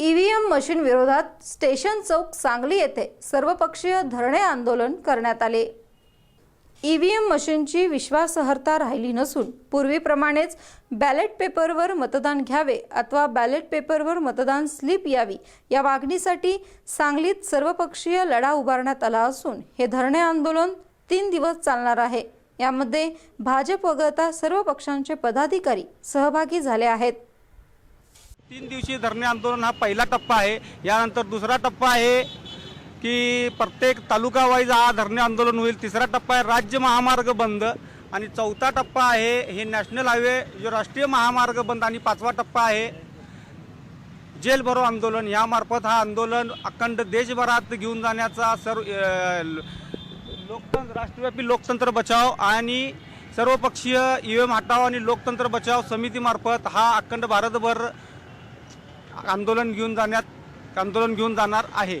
EVM machine विरोधात station चौक सांगली येथे सर्वपक्षीय धरणे आंदोलन करण्यात आले. ईव्हीएम मशीनची विश्वासार्हता राहिली नसून पूर्वीप्रमाणेच बॅलेट पेपरवर मतदान घ्यावे अथवा बॅलेट पेपरवर मतदान स्लिप यावी या मागणीसाठी सांगलीत सर्वपक्षीय लढा उभारण्यात आला असून हे धरणे आंदोलन तीन दिवस चालणार आहे. यामध्ये भाजप वगळता सर्व पक्षांचे पदाधिकारी सहभागी झाले आहेत. तीन दिवसीय धरणे आंदोलन हा पहिला टप्पा आहे. यानंतर दुसरा टप्पा आहे की प्रत्येक तालुका वाईज हा धरणे आंदोलन होईल. तिसरा टप्पा आहे राज्य महामार्ग बंद. आणि चौथा टप्पा आहे हे नॅशनल हायवे जो राष्ट्रीय महामार्ग बंद. आणि पाचवा टप्पा आहे जेल भरो आंदोलन. यामार्फत हा आंदोलन अखंड देशभरात घेऊन जाण्याचा सर्व लोकतंत्र राष्ट्रव्यापी लोकतंत्र बचाव आणि सर्वपक्षीय ईव्हीएम हटाव आणि लोकतंत्र बचाव समितीमार्फत हा अखंड भारतभर आंदोलन घेऊन जाण्यात आंदोलन घेऊन जाणार आहे.